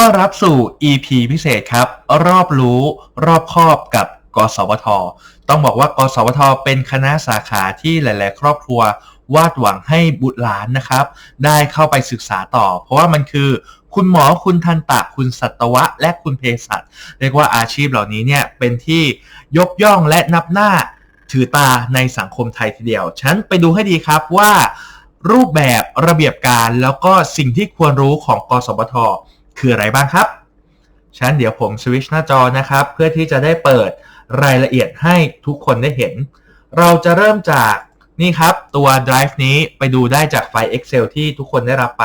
ต้อนรับสู่ EP พิเศษครับ รอบรู้รอบครอบกับกสวท ต้องบอกว่ากสวท เป็นคณะสาขาที่หลาย ๆ ครอบครัววาดหวังให้บุตรหลานนะครับ ได้เข้าไปศึกษาต่อ เพราะว่ามันคือคุณหมอคุณทันตะคุณสัตวะ และคุณเภสัชเรียกว่าอาชีพเหล่านี้เนี่ยเป็นที่ยกย่องและนับหน้าถือตาในสังคมไทยทีเดียว ฉันไปดูให้ดีครับว่ารูปแบบระเบียบการแล้วก็สิ่งที่ควรรู้ของกสวท คืออะไรบ้างครับฉันเดี๋ยวผมสวิชหน้าจอนะครับ เพื่อที่จะได้เปิดรายละเอียดให้ทุกคนได้เห็น เราจะเริ่มจากนี่ครับ ตัว Drive นี้ไปดูได้จากไฟล์ Excel ที่ทุกคนได้รับไป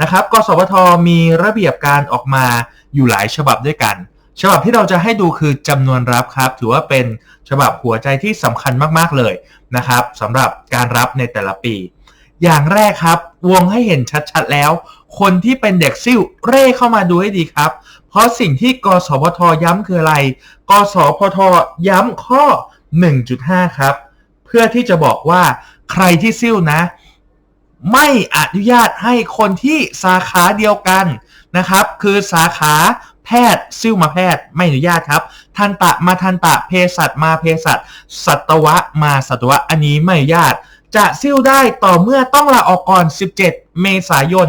นะครับกสวทมีระเบียบการออกมาอยู่หลายฉบับด้วยกัน ฉบับที่เราจะให้ดูคือจำนวนรับครับ ถือว่าเป็นฉบับหัวใจที่สำคัญมากๆเลยนะครับสำหรับการรับในแต่ละปี อย่างแรกครับ วงให้เห็นชัดๆแล้ว คนที่เป็นเด็กซิ่วเร่เข้ามาดูให้ดีครับ เพราะสิ่งที่กสพทย้ำคืออะไร กสพทย้ำข้อ 1.5 ครับ เพื่อที่จะบอกว่าใครที่ซิ่วนะ ไม่อนุญาตให้คนที่สาขาเดียวกันนะครับ คือสาขาแพทย์ซิ่วมาแพทย์ไม่อนุญาตครับ ทันตะมาทันตะเภสัชมาเภสัชสัตวะมาสัตวะอันนี้ไม่อนุญาต จะซิ่วได้ต่อเมื่อต้องลาออกก่อน 17 เมษายน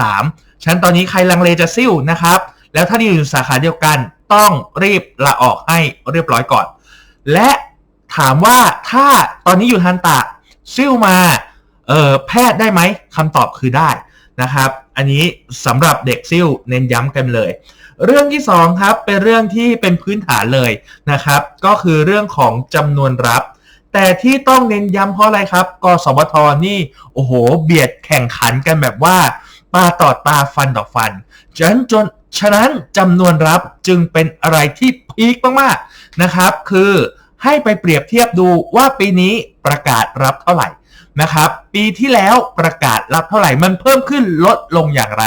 63 ฉันตอนนี้ใครลังเลจะซิ่วนะครับ แล้วถ้าอยู่สาขาเดียวกันต้องรีบลาออกให้เรียบร้อยก่อน และถามว่าถ้าตอนนี้อยู่ทันตะซิ่วมาเออแพทย์ได้ไหมคำตอบคือได้นะครับ อันนี้สำหรับเด็กซิ่วเน้นย้ำกันเลย เรื่องที่2ครับเป็นเรื่องที่เป็นพื้นฐานเลยนะครับ ก็คือเรื่องของจำนวนรับ แต่ที่ต้องเน้นย้ำเพราะอะไรครับกสวทนี่โอ้โห เบียดแข่งขันกันแบบว่าตาต่อตาฟันต่อฟันฉะนั้นจนฉะนั้นจำนวนรับจึงเป็นอะไรที่พีคมากๆนะครับ คือให้ไปเปรียบเทียบดูว่าปีนี้ประกาศรับเท่าไหร่นะครับ ปีที่แล้วประกาศรับเท่าไหร่มันเพิ่มขึ้นลดลงอย่างไร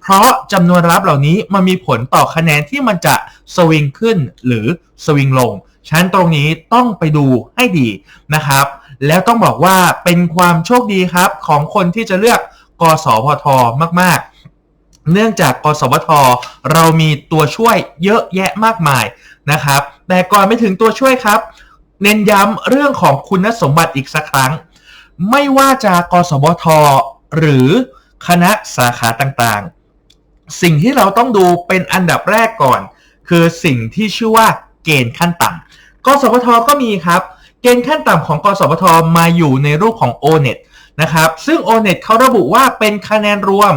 เพราะจำนวนรับเหล่านี้มันมีผลต่อคะแนนที่มันจะสวิงขึ้นหรือสวิงลง ฉะนั้นตรงนี้ต้องไปดูให้ดีนะครับ แล้วต้องบอกว่าเป็นความโชคดีครับของคนที่จะเลือกกสพทมาก ๆเนื่องจากกสพทเรามีตัวช่วยเยอะแยะมากมายนะครับ แต่ก่อนไม่ถึงตัวช่วยครับ เน้นย้ำเรื่องของคุณสมบัติอีกสักครั้ง ไม่ว่าจะกสพทหรือคณะสาขาต่างๆ สิ่งที่เราต้องดูเป็นอันดับแรกก่อน คือสิ่งที่ชื่อว่าเกณฑ์ขั้นต่ำ กสพทก็มีครับ เกณฑ์ขั้นต่ำของกสพทมาอยู่ในรูปของ O-NET นะครับ ซึ่ง O-NET เขาระบุว่าเป็นคะแนนรวม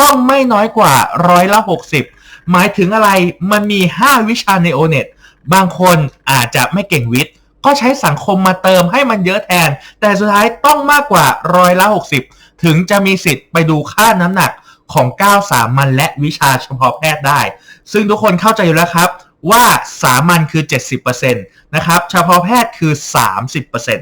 ต้องไม่น้อยกว่าร้อยละ60 หมายถึงอะไรมันมี 5 วิชาใน O-NET บางคนอาจจะไม่เก่งวิทย์ ก็ใช้สังคมมาเติมให้มันเยอะแทน แต่สุดท้ายต้องมากกว่าร้อยละ60 ถึงจะมีสิทธิ์ไปดูค่าน้ำหนักของ 9 สามัญและวิชาเฉพาะแพทย์ได้ ซึ่งทุกคนเข้าใจอยู่แล้วครับ ว่าสามัญคือ 70%นะครับเฉพาะแพทย์คือ 30%น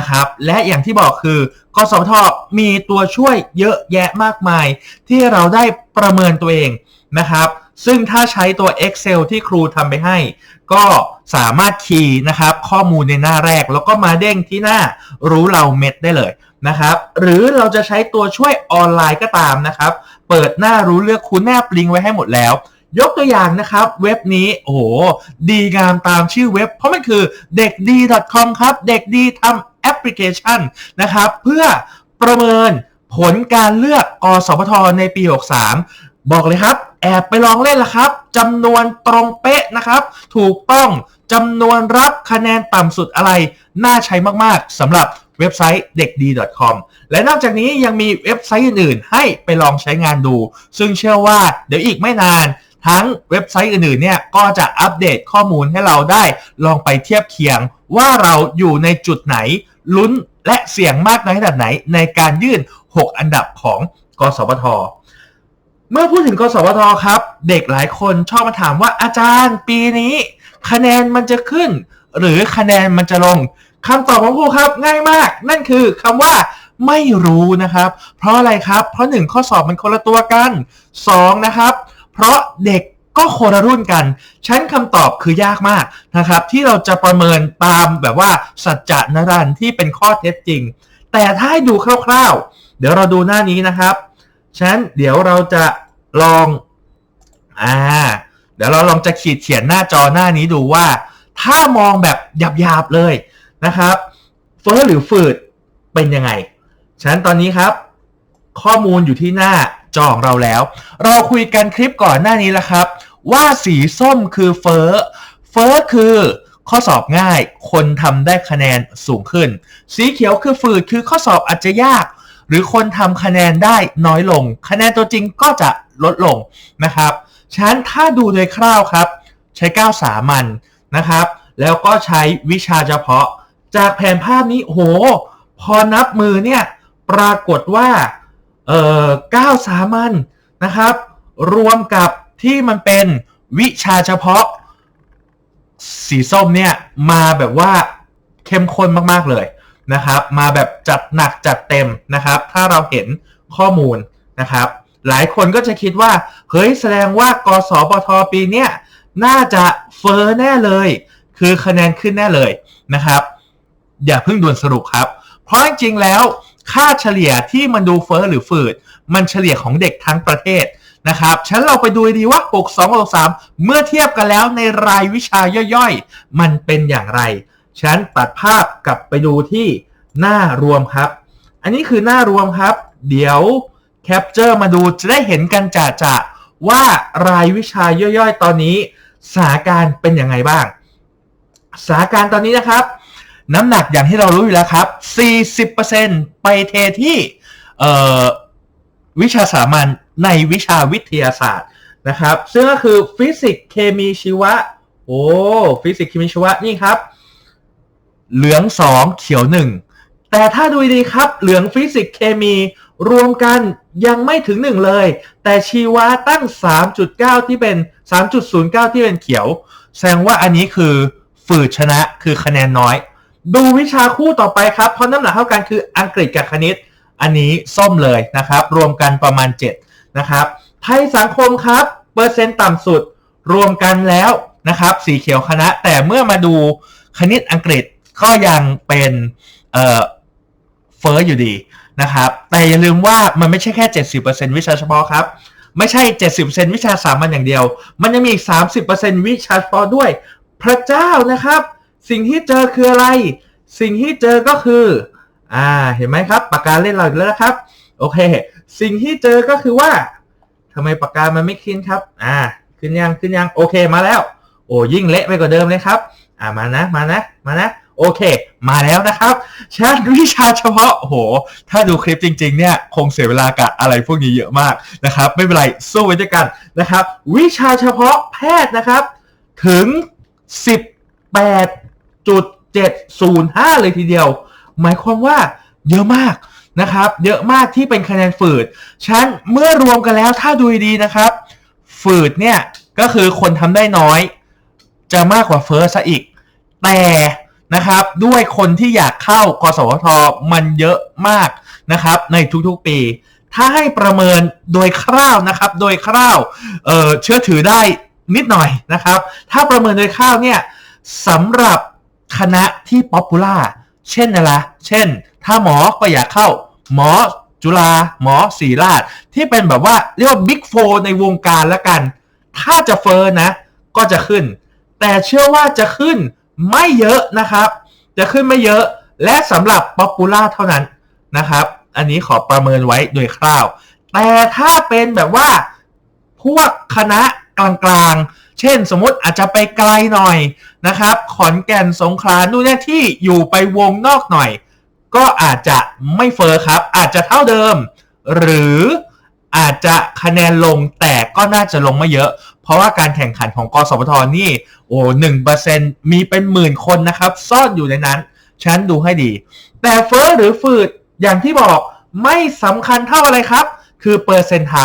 ะครับและอย่างที่บอกคือกสพทมีตัวช่วยเยอะแยะมากมาย ที่เราได้ประเมินตัวเองนะครับ ซึ่งถ้าใช้ตัว Excel ที่ครูทำไปให้ ก็สามารถคีย์นะครับข้อมูลในหน้าแรก แล้วก็มาเด้งที่หน้ารู้เราเม็ดได้เลยนะครับ หรือเราจะใช้ตัวช่วยออนไลน์ก็ตามนะครับ เปิดหน้ารู้เลือกคุณแนบลิงก์ไว้ให้หมดแล้ว ยกตัวอย่างนะครับเว็บนี้โอ้โหดีงามตามชื่อเว็บ เพราะมันคือเด็กดี .com ครับเด็กดีทำแอปพลิเคชันนะครับ เพื่อประเมินผลการเลือกกสพทในปี 63 บอกเลยครับ แอบไปลองเล่นละครับจำนวนตรงเป๊ะนะครับ ถูกต้องจำนวนรับคะแนนต่ำสุดอะไร น่าใช้มากๆสำหรับเว็บไซต์เด็กดี .com และนอกจากนี้ยังมีเว็บไซต์อื่นๆ ให้ไปลองใช้งานดู ซึ่งเชื่อว่าเดี๋ยวอีกไม่นาน ทั้งเว็บไซต์อื่นๆเนี่ยก็จะอัปเดตข้อมูลให้เราได้ลองไปเทียบเคียงว่าเราอยู่ในจุดไหนลุ้นและเสี่ยงมากน้อยขนาดไหนในการยื่น 6 อันดับของกสพทเมื่อพูดถึงกสพทครับ เด็กหลายคนชอบมาถามว่าอาจารย์ปีนี้ คะแนนมันจะขึ้น หรือคะแนนมันจะลงคำตอบของครูครับง่ายมาก นั่นคือคำว่าไม่รู้นะครับ เพราะอะไรครับ เพราะ 1 ข้อสอบมันคนละตัวกัน 2 นะครับ เพราะเด็กก็คนละรุ่นกัน ชั้นคำตอบคือยากมากนะครับ ที่เราจะประเมินตามแบบว่าสัจจะนรันที่เป็นข้อเท็จจริง แต่ถ้าให้ดูคร่าวๆ เดี๋ยวเราดูหน้านี้นะครับฉะนั้นเดี๋ยวเราจะลองอ่าเดี๋ยวเราลองจะขีดเขียนหน้าจอหน้านี้ดูว่า ถ้ามองแบบหยาบๆเลยนะครับเฟอ้อหรือฝืดเป็นยังไง ฉะนั้นตอนนี้ครับ ข้อมูลอยู่ที่หน้า จอของเราแล้ว เราคุยกันคลิปก่อนหน้านี้แล้วครับ ว่าสีส้มคือเฟอ้อเฟอ้อคือข้อสอบง่าย คนทำได้คะแนนสูงขึ้น สีเขียวคือฝืดคือข้อสอบอาจจะยาก หรือคนทำคะแนนได้น้อยลง คะแนนตัวจริงก็จะลดลงนะครับฉะนั้นถ้าดูโดยคร่าวครับ ใช้ก้าวสามัญนะครับ แล้วก็ใช้วิชาเฉพาะ จากแผนภาพนี้โห พอนับมือเนี่ยปรากฏว่า เอ่อก้าวสามัญนะครับ รวมกับที่มันเป็นวิชาเฉพาะ สีส้มเนี่ยมาแบบว่าเข้มข้นมากๆเลยนะครับ มาแบบจัดหนักจัดเต็มนะครับ ถ้าเราเห็นข้อมูลนะครับ หลายคนก็จะคิดว่า เฮ้ยแสดงว่ากสปทปีเนี้ยน่าจะเฟอร์แน่เลย คือคะแนนขึ้นแน่เลยนะครับ อย่าเพิ่งด่วนสรุปครับ เพราะจริงๆแล้ว ค่าเฉลี่ยที่มันดูเฟอร์หรือฝืด มันเฉลี่ยของเด็กทั้งประเทศนะครับฉันเราไปดูดีว่า 6 2 6 3 เมื่อเทียบกันแล้วในรายวิชาย่อยๆ มันเป็นอย่างไร ฉันตัดภาพกลับไปดูที่หน้ารวมครับ อันนี้คือหน้ารวมครับ เดี๋ยวแคปเจอร์มาดูจะได้เห็นกันจ่าจะว่ารายวิชาย่อยๆ ตอนนี้สถานการณ์เป็นยังไงบ้างสถานการณ์ตอนนี้นะครับ น้ำหนักอย่างที่เรารู้อยู่แล้วครับ 40%ไปเทที่วิชาสามัญในวิชาวิทยาศาสตร์นะครับ ซึ่งก็คือฟิสิกส์เคมีชีวะ โอ้ฟิสิกส์เคมีชีวะนี่ครับ เหลือง 2 เขียว 1 แต่ถ้าดูดีครับ เหลืองฟิสิกส์เคมีรวมกันยังไม่ถึง 1 เลย แต่ชีวะตั้ง 3.9 ที่เป็น 3.09 ที่เป็นเขียว แสดงว่าอันนี้คือฝืดชนะคือคะแนนน้อย ดูวิชาคู่ต่อไปครับ เพราะน้ำหนักเท่ากันคืออังกฤษกับคณิต อันนี้ส้มเลยนะครับ รวมกันประมาณ 7 นะครับ ไทยสังคมครับ เปอร์เซ็นต์ต่ำสุดรวมกันแล้วนะครับ สีเขียวคณะ แต่เมื่อมาดูคณิตอังกฤษก็ยังเป็นเอ่อเฟอร์อยู่ดีนะครับ แต่อย่าลืมว่ามันไม่ใช่แค่ 70%วิชาเฉพาะครับไม่ใช่ 70%วิชาสามัญอย่างเดียว มันยังมีอีก 30%วิชาเฉพาะด้วย พระเจ้านะครับ สิ่งที่เจอคืออะไร สิ่งที่เจอก็คือ อ่า เห็นไหมครับ ปากกาเล่นเราอีกแล้วนะครับ โอเค สิ่งที่เจอก็คือว่าทำไมปากกามันไม่ขึ้นครับ อ่า ขึ้นยัง ขึ้นยัง โอเค มาแล้ว โอ้ยิ่งเละไปกว่าเดิมเลยครับ อ่า มานะ มานะ มานะ โอเค มาแล้วนะครับชาติวิชาเฉพาะ โห ถ้าดูคลิปจริง ๆ เนี่ย คงเสียเวลากับอะไรพวกนี้เยอะมากนะครับ ไม่เป็นไร สู้ไปด้วยกันนะครับ วิชาเฉพาะแพทย์นะครับ ถึง 18.705เลยทีเดียว หมายความว่าเยอะมากนะครับ เยอะมากที่เป็นคะแนนฝืดฉันเมื่อรวมกันแล้วถ้าดูดีนะครับ ฝืดเนี่ยก็คือคนทำได้น้อย จะมากกว่าเฟิร์สซะอีก แต่นะครับด้วยคนที่อยากเข้ากสวทมันเยอะมากนะครับ ในทุกๆปี ถ้าให้ประเมินโดยคร่าวนะครับ โดยคร่าวเเชื่อถือได้นิดหน่อยนะครับ ถ้าประเมินโดยคร่าวเนี่ยสำหรับ คณะที่ป๊อปปูล่าเช่นอะไรเช่น ถ้าหมอก็อยากเข้า หมอจุฬาหมอศรีราช ที่เป็นแบบว่าเรียกว่าบิ๊กโฟในวงการแล้วกัน ถ้าจะเฟอร์นะ ก็จะขึ้น แต่เชื่อว่าจะขึ้นไม่เยอะนะครับ จะขึ้นไม่เยอะและสำหรับป๊อปปูล่าเท่านั้นนะครับ อันนี้ขอประเมินไว้โดยคร่าว แต่ถ้าเป็นแบบว่าพวกคณะกลางๆ เช่นสมมติอาจจะไปไกลหน่อยนะครับ ขอนแก่นสงขลาดูเนี่ยที่อยู่ไปวงนอกหน่อย ก็อาจจะไม่เฟอร์ครับ อาจจะเท่าเดิม หรืออาจจะคะแนนลงแต่ก็น่าจะลงไม่เยอะ เพราะว่าการแข่งขันของกสพทนี่โอ้หนึ่งเปอร์เซ็นมีเป็นหมื่นคนนะครับ ซ่อนอยู่ในนั้น ฉันดูให้ดี แต่เฟอร์หรือฝืดอย่างที่บอกไม่สำคัญเท่าอะไรครับ คือเปอร์เซนต์ไท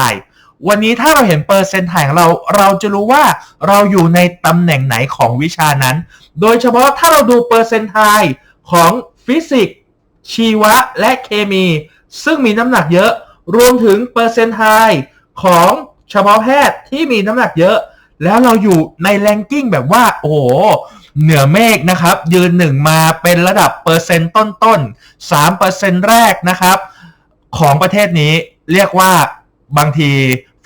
วันนี้ถ้าเราเห็นเปอร์เซนต์ไทของเราเราจะรู้ว่าเราอยู่ในตำแหน่งไหนของวิชานั้น โดยเฉพาะถ้าเราดูเปอร์เซนต์ไทของฟิสิกส์ชีวะและเคมี ซึ่งมีน้ำหนักเยอะ รวมถึงเปอร์เซนต์ไทของเฉพาะแพทย์ที่มีน้ำหนักเยอะ แล้วเราอยู่ในแรงกิ้งแบบว่า โอ้โหเหนือเมฆนะครับ ยืนหนึ่งมาเป็นระดับเปอร์เซ็นต์ต้นๆสามเปอร์เซ็นต์แรกนะครับ ของประเทศนี้เรียกว่าบางที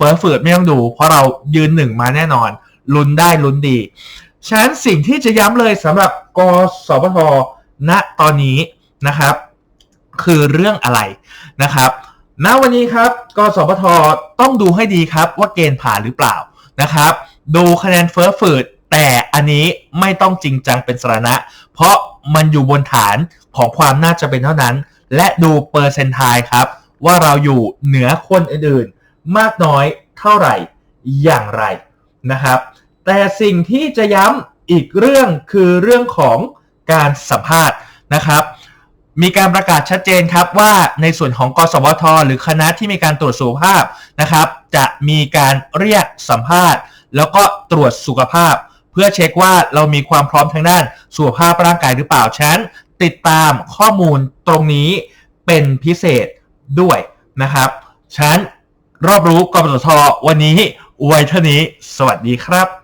เฟฟิร์สฟิร์ดไม่ต้องดู เพราะเรายืนหนึ่งมาแน่นอน ลุ้นได้ลุ้นดี ฉะนั้นสิ่งที่จะย้ำเลยสำหรับกสพทณตอนนี้นะครับ คือเรื่องอะไรนะครับณวันนี้ครับกสพทต้องดูให้ดีครับว่าเกณฑ์ผ่านหรือเปล่านะครับ ดูคะแนนเฟิร์สฟิร์ดแต่อันนี้ไม่ต้องจริงจังเป็นสาระ เพราะมันอยู่บนฐานของความน่าจะเป็นเท่านั้น และดูเปอร์เซนต์ไทครับ ว่าเราอยู่เหนือคนอื่นๆ มากน้อยเท่าไหร่อย่างไรนะครับ แต่สิ่งที่จะย้ำอีกเรื่องคือเรื่องของการสัมภาษณ์นะครับ มีการประกาศชัดเจนครับว่าในส่วนของกสวท หรือคณะที่มีการตรวจสุขภาพนะครับ จะมีการเรียกสัมภาษณ์ แล้วก็ตรวจสุขภาพ เพื่อเช็คว่าเรามีความพร้อมทางด้านสุขภาพร่างกายหรือเปล่าฉะนั้นติดตามข้อมูลตรงนี้เป็นพิเศษด้วยนะครับ ฉะนั้น รอบรู้กบตทวันนี้ไว้เท่านี้ สวัสดีครับ